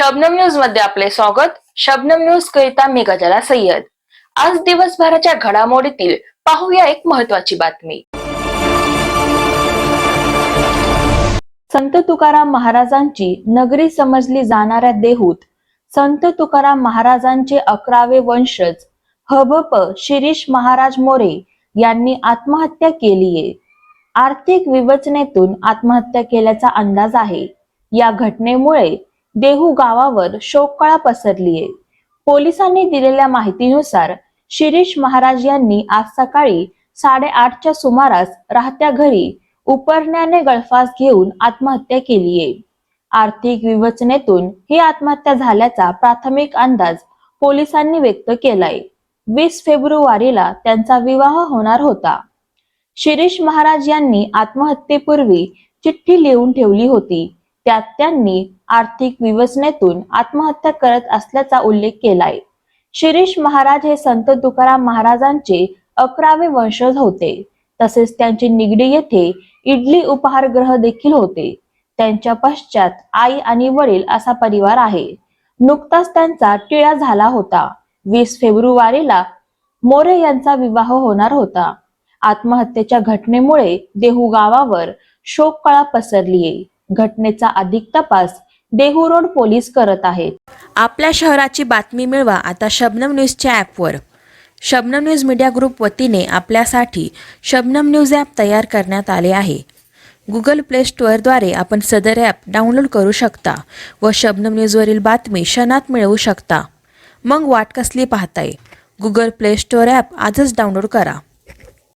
शबनम न्यूजमध्ये आपले स्वागत. शबनम न्यूज करिता मी गजाला सय्यद. आज दिवसभराच्या घडामोडीतील पाहूया एक महत्वाची बातमी. संत तुकाराम महाराजांची नगरी समजली जाणाऱ्या देहूत संत तुकाराम महाराजांचे अकरावे वंशज हबप शिरीष महाराज मोरे यांनी आत्महत्या केलीये आर्थिक विवचनेतून आत्महत्या केल्याचा अंदाज आहे. या घटनेमुळे देहू गावावर शोककळा पसरलीये. पोलिसांनी दिलेल्या माहितीनुसार शिरीष महाराज यांनी आज सकाळी साडेआठच्या सुमारास राहत्या घरी उपरण्याने गळफास घेऊन आत्महत्या केलीये. आर्थिक विवचनेतून ही आत्महत्या झाल्याचा प्राथमिक अंदाज पोलिसांनी व्यक्त केलाय. वीस फेब्रुवारीला त्यांचा विवाह होणार होता. शिरीष महाराज यांनी आत्महत्येपूर्वी चिठ्ठी लिहून ठेवली होती. त्यात त्यांनी आर्थिक विवचनेतून आत्महत्या करत असल्याचा उल्लेख केलाय. शिरीष महाराज हे संत तुकाराम महाराजांचे अकरावे वंशज होते. तसेच त्यांचे निगडी येथे इडली उपहारगृह देखील होते. त्यांच्या पश्चात आई आणि वडील असा परिवार आहे. नुकताच त्यांचा टिळा झाला होता. वीस फेब्रुवारीला मोरे यांचा विवाह होणार होता. आत्महत्येच्या घटनेमुळे देहू गावावर शोककळा पसरलीये. घटनेचा अधिक तपास देहू रोड पोलीस करत आहेत. आपल्या शहराची बातमी मिळवा आता शबनम न्यूजच्या ॲपवर. शबनम न्यूज मीडिया ग्रुप वतीने आपल्यासाठी शबनम न्यूज ॲप तयार करण्यात आले आहे. गुगल प्ले स्टोअरद्वारे आपण सदर ॲप डाउनलोड करू शकता व शबनम न्यूजवरील बातमी क्षणात मिळवू शकता. मग वाट कसली पाहताय? गुगल प्ले स्टोअर ॲप आजच डाउनलोड करा.